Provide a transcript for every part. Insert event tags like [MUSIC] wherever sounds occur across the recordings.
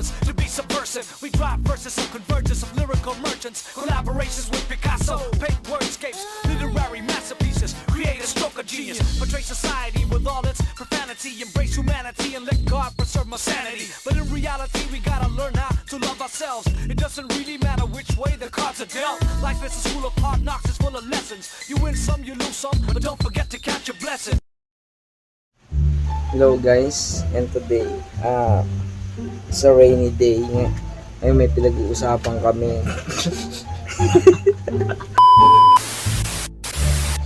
purpose to be subversive. We drive versus some convergence of lyrical merchants, collaborations with Picasso, paint wordscapes, literary masterpieces, create a stroke of genius, portray society with all its profanity, embrace humanity and let God preserve my sanity. But in reality, we gotta learn how to love ourselves. It doesn't really matter which way the cards are dealt. Life is a school of hard knocks, it's full of lessons. You win some, you lose some, but don't forget to count your blessings. Hello guys, and today, ah, it's a rainy day. Ngay- Ngayon may pinag-uusapan kami. [LAUGHS]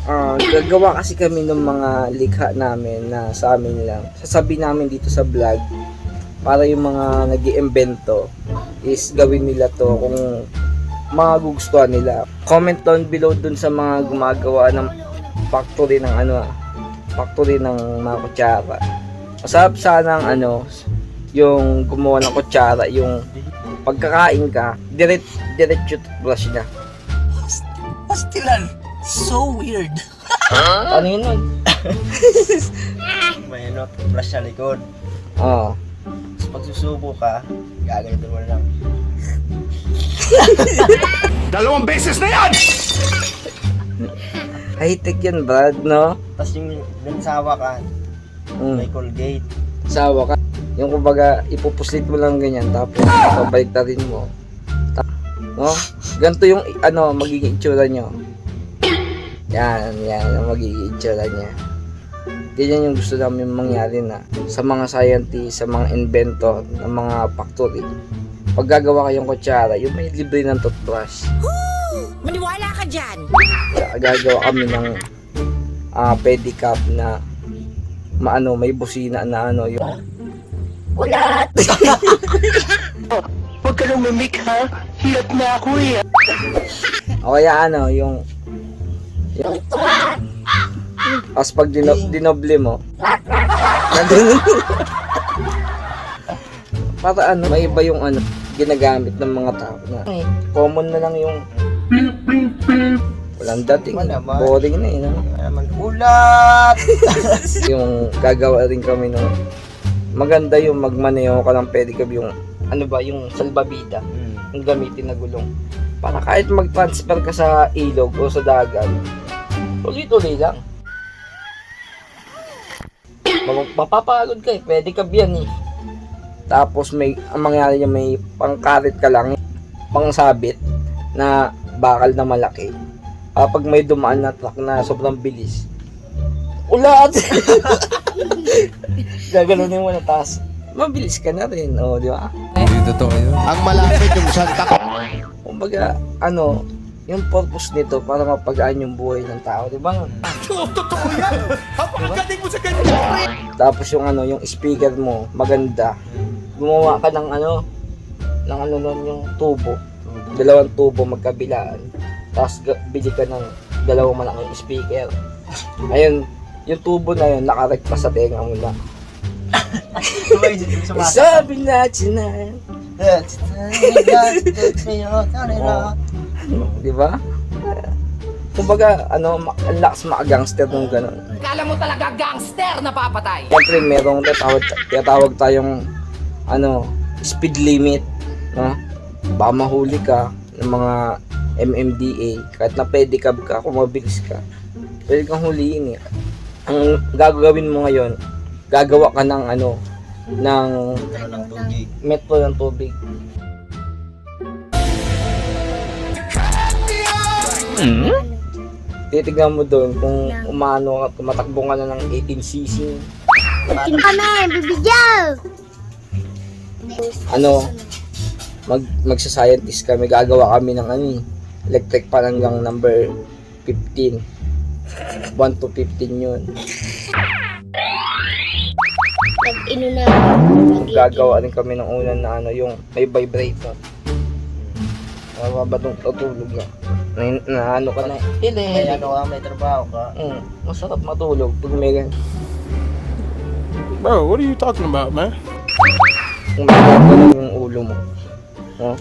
Ah, gagawa kasi kami ng mga likha namin na sa amin lang. Sasabi namin dito sa vlog para yung mga nag iimbento is gawin nila to kung mga gugustuhan nila. Comment down below dun sa mga gumagawa ng factory ng ano ah, factory ng mga kutsara. Masarap sana ang ano, yung gumawa ng kutsara, yung pagkakain ka, direct diretso toothbrush niya. Pastilan. So weird. [LAUGHS] Ano yun nun? [LAUGHS] May ano, flash sa likod. Oo. Tapos pag susubo ka, gaganito mo lang. [LAUGHS] Dalawang beses na yan! High-tech yan, Brad, no? Tapos yung nansawa ka, may Mm. Colgate. Sawa ka. Yung kumbaga, ipupuslit mo lang ganyan, tapos pabalik na rin mo. No? Ganito yung, ano, magiging itsura nyo. Yan, yan, ang magiging itsura niya. Ganyan yung gusto namin mangyari na sa mga scientist, sa mga inventor, ng mga factory. Pag gagawa kayong kutsara, yung may libre ng toothbrush. Maniwala ka dyan! Gagawa kami ng ah pedicab na maano, may busina na ano, yung [LAUGHS] Huwag ka nang mimik ha. Hirap na ako eh. O kaya ano, yung... yung Tapos pag dino, dinoble mo, nandun. [LAUGHS] para ano, may iba yung ano, ginagamit ng mga tao na common na lang yung walang dating, Wala naman. boring na yun. Ano? Ano naman, ulat! [LAUGHS] yung gagawa rin kami nung maganda yung magmaneho ka ng pedicab yung ano ba, yung salbabida Hmm. yung gamitin na gulong. Para kahit mag-transfer ka sa ilog o sa dagat, tuloy-tuloy lang. Map- Mapapagod ka eh, ka yan eh. Tapos may, ang mangyari niya may pangkarit ka lang, pangsabit na bakal na malaki. Kapag may dumaan na truck na sobrang bilis, ulat! [LAUGHS] [LAUGHS] Gaganunin mo na taas. Mabilis ka na rin, o, di ba? Ang malapit yung Santa kumbaga, ano, yung purpose nito para mapagaan yung buhay ng tao, di ba? Totoo yan! Napakagaling mo sa ganyan! Tapos yung ano, yung speaker mo, maganda. Gumawa ka ng ano, ng ano nun, yung tubo. Dalawang tubo magkabilaan. Tapos bili ka ng dalawang malaking speaker. Ayun, yung tubo na yun, nakarekta sa tenga mo na. Sabi natin na, [LAUGHS] di ba? Kumbaga, ano, ang lakas mga-gangster nung ganun. Kala mo talaga gangster na papatay! Siyempre, merong tatawag, tatawag tayong ano, speed limit, no? Baka mahuli ka ng mga MMDA, kahit na pedicab ka, kung mabilis ka, pwede kang huliin eh. Ang gagawin mo ngayon, gagawa ka ng ano, ng Ano ng tubig. metro ng tubig. Titignan mo doon kung umano ka, tumatakbo ka na ng 18cc. Kami, bibigyan! ano, mag magsa-scientist kami, gagawa kami ng ano, eh, electric pan hanggang number 15. 1 to 15 yun. Pag ino na, Gagawa rin kami ng unan na ano, yung may vibrator. Mababa tutulog na. Na, na ano ka na, May hindi. ano ka, may trabaho ka. Mm, masarap matulog pag may gan- Bro, what are you talking about, man? kung may gagawin yung ulo mo. No?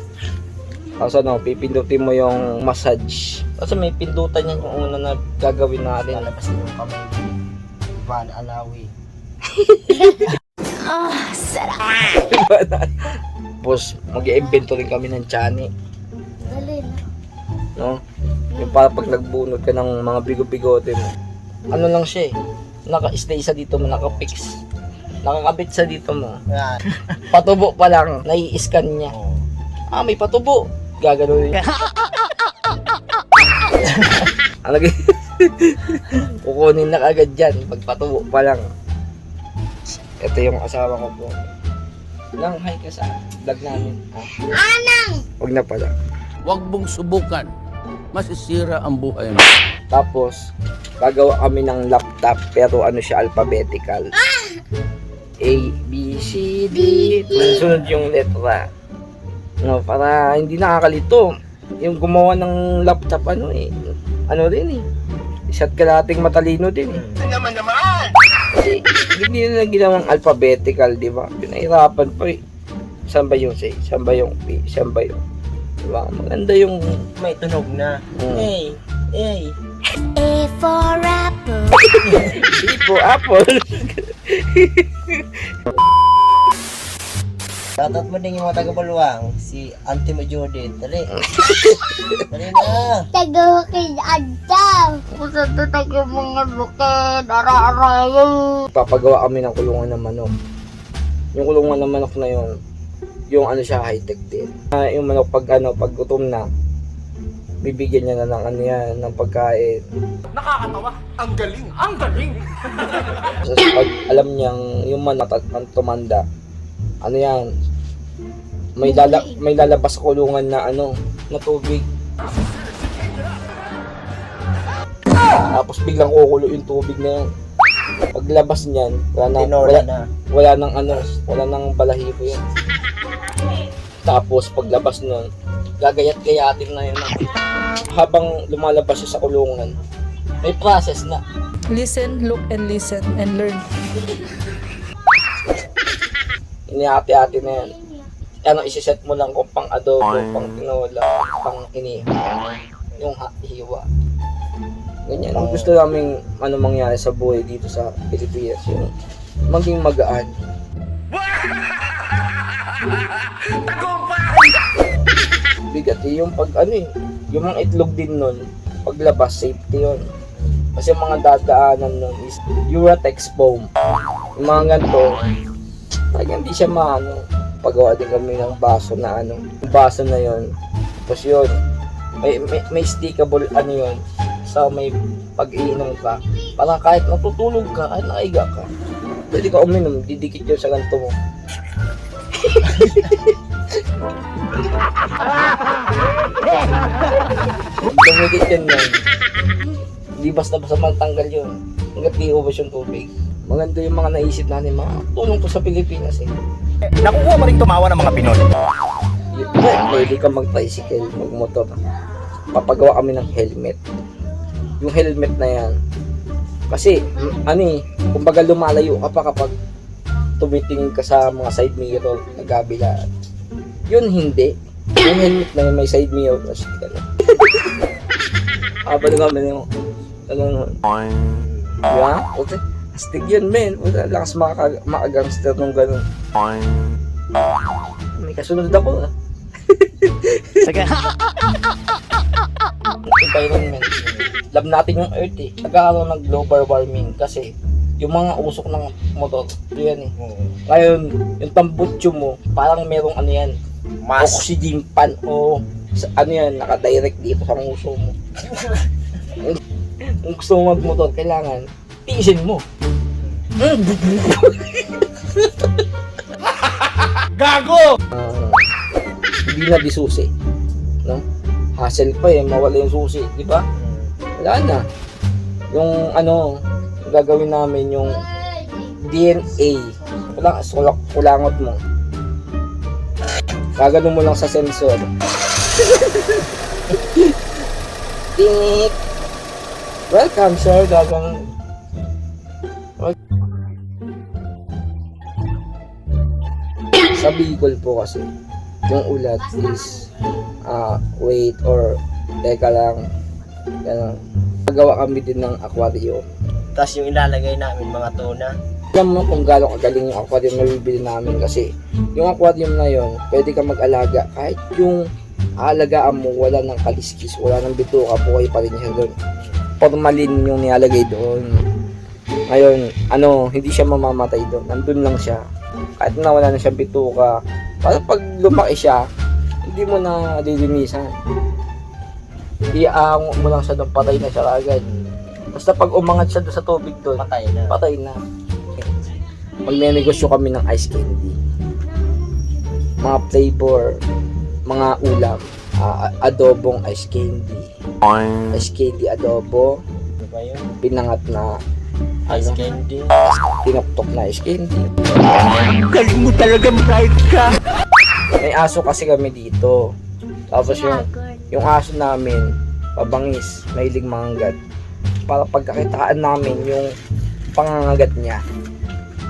Tapos ano, pipindutin mo yung massage. Kasi may pindutan yan yung una na gagawin natin. Lalabas yung kamay. Van Alawi. [LAUGHS] Diba na? Tapos, mag iimbento rin kami ng chani. Dali na. No? Yung para pag nagbunot ka ng mga bigo-bigote mo. Ano lang siya eh. Naka-stay sa dito mo, naka-fix. Nakakabit sa dito mo. [LAUGHS] Patubo pa lang, nai-scan niya. Ah, may patubo. Gagano yun. [LAUGHS] [LAUGHS] g- Kukunin na agad dyan. Pag patubo pa lang. Ito yung asawa ko po. Lang, hi ka sa vlog namin. Ah, Anang! Huwag na pala. Huwag mong subukan. Masisira ang buhay mo. Tapos, gagawa kami ng laptop pero ano siya alphabetical. A, B, C, D. Sunod yung letra. No, para hindi nakakalito. Yung gumawa ng laptop, ano eh. Ano rin eh. Isa't kalating matalino din eh. Naman naman! Kasi hindi nila ginawang alphabetical, di ba? Pinahirapan pa eh. Saan ba yung C? Saan ba yung P? Saan ba yung... Di ba? Maganda yung... May tunog na. Mm. Hey, hey. A for apple. [LAUGHS] C for apple. [LAUGHS] Tatat mo din yung mga taga-baluang. Si Auntie mo Judith. Dali. [LAUGHS] Dali na. Tagahukin addaw. Pusa to tayo mga bukid. Ara-arayo. papagawa kami ng kulungan ng manok. Yung kulungan ng manok na yun, yung ano siya high-tech din. Ah, yung manok pag ano, pag gutom na, bibigyan niya na ng ano yan, ng pagkain. Nakakatawa. Ang galing. Ang galing. [LAUGHS] Tapos pag alam niyang yung manok at man tumanda, ano yan, may lala, may lalabas sa kulungan na ano, na tubig. Tapos biglang kukulo yung tubig na yan. Paglabas niyan, wala na, Tinora wala, na. wala nang ano, wala nang balahibo yun. Tapos paglabas nun, gagayat-gayatin na yun. Habang lumalabas siya sa kulungan, may process na. Listen, look, and listen, and learn. Inihati-hati na yan. Ano, isiset mo lang kung pang adobo, pang tinola, pang inihaw, yung ha- hiwa. Ganyan. Ang gusto namin ano mangyari sa buhay dito sa Pilipinas, yung maging magaan. [LAUGHS] Bigat eh, yung pag ano eh, yung mga itlog din nun, paglabas, safety yun. Kasi yung mga dadaanan nun is Uratex foam. Yung mga ganito, talagang hindi siya maano. Pagawa din kami ng baso na ano. Baso na yon Tapos yun, may, may, may stickable ano yun. So may pag-iinom ka. Parang kahit natutulog ka, kahit nakaiga ka. Pwede ka uminom, didikit yun sa ganito mo. [LAUGHS] Dumikit yun yun. Hindi basta-basta matanggal yun. Hanggat di ubos yung tubig. Maganda yung mga naisip natin, mga tulong to sa Pilipinas eh. Nakukuha mo rin tumawa ng mga Pinoy. Pwede ka mag-tricycle, mag-motor. Papagawa kami ng helmet. Yung helmet na yan. Kasi, mm, ano eh, kumbaga lumalayo ka pa kapag tumitingin ka sa mga side mirror na gabilaan. Yun hindi. Yung helmet na yun, may side mirror na. Ganun. Habang kami yung, [LAUGHS] ano nun. Diba? Okay. Astig yun, men. Wala, lakas maka, maka-gangster nung ganun. May kasunod ako ah. [LAUGHS] environment. Love natin yung earth eh. Nagkakaroon ng global warming kasi yung mga usok ng motor, ito yan eh. Ngayon, yung tambutso mo, parang merong ano yan, Mas. oxygen pan o sa, ano yan, nakadirect dito sa nguso mo. [LAUGHS] Kung gusto mo magmotor, kailangan tiisin mo. Gago! Ah, hindi na disusi. No? Hassle pa eh, mawala yung susi, di ba? Wala na. Yung ano, gagawin namin yung DNA. Kulang, sulak, kulangot mo. Gagano mo lang sa sensor. [LAUGHS] Ding Welcome sir, gagang sa Bicol po kasi yung ulat is ah wait or teka lang ganun. Nagawa kami din ng aquarium. Tapos yung ilalagay namin mga tuna. Alam mo kung gaano kagaling yung aquarium na bibili namin kasi yung aquarium na yon pwede ka mag-alaga kahit yung aalagaan mo wala ng kaliskis, wala ng bituka, buhay pa rin siya doon. Formalin yung nilalagay doon. Ngayon, ano, hindi siya mamamatay doon. Nandun lang siya. Kahit na wala na siya bituka. Para pag lumaki siya, hindi mo na lilinisan. Iaango mo lang siya doon, patay na siya agad. Basta pag umangat siya doon sa tubig doon, Patay na. patay na. Magnenegosyo kami ng ice candy. Mga flavor, mga ulam, ah, adobong ice candy. Ice candy adobo, Ano ba yun? pinangat na Ice ano, candy. Tinaptok na candy. Galing mo talaga bright ka. May aso kasi kami dito. Tapos yung, yung aso namin, pabangis, mahilig mangangat. Para pagkakitaan namin yung pangangagat niya,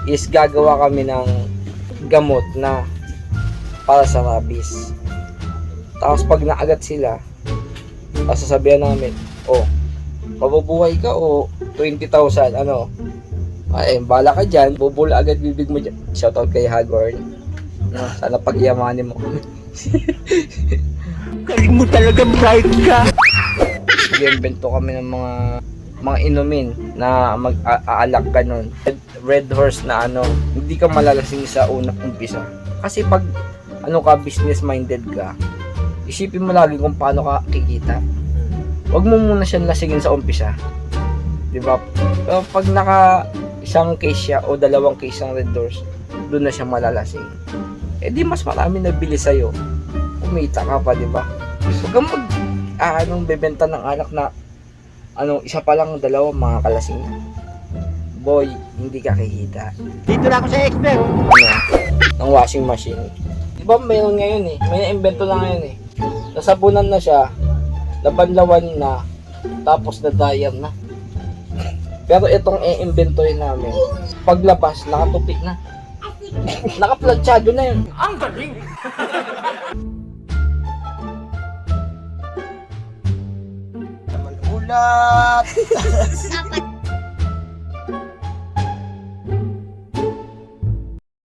is gagawa kami ng gamot na para sa rabies. Tapos pag naagat sila, tapos sasabihan namin, oh, mabubuhay ka o 20,000, ano? Ay, bala ka dyan, bubula agad bibig mo dyan. Shoutout kay Hagorn. No, sana pagyamanin mo kami. Galing mo talaga bright ka. Nag-invento kami ng mga mga inumin na mag-aalak ka nun. Red, red horse na ano, hindi ka malalasing sa unang umpisa. Kasi pag ano ka, business minded ka, isipin mo lagi kung paano ka kikita. Huwag mo muna siyang lasingin sa umpisa. Di ba? Pero pag naka isang case siya o dalawang case ng red doors, doon na siya malalasing. Eh di mas marami nabili sa'yo. Kumita ka pa, di ba? Huwag kang mag, ah, anong bebenta ng alak na, ano, isa pa lang, dalawa, mga kalasing na. Boy, hindi ka kikita. Dito na ako sa expert. Ano, ng washing machine. Di ba mayroon ngayon eh, may na-invento na ngayon eh. Nasabunan na siya, nabanlawan na, tapos na dryer na. Pero itong i-inventory namin, paglabas, nakatupi na. [LAUGHS] Nakaplatsyado na yun. Ang galing! Ulat! Dapat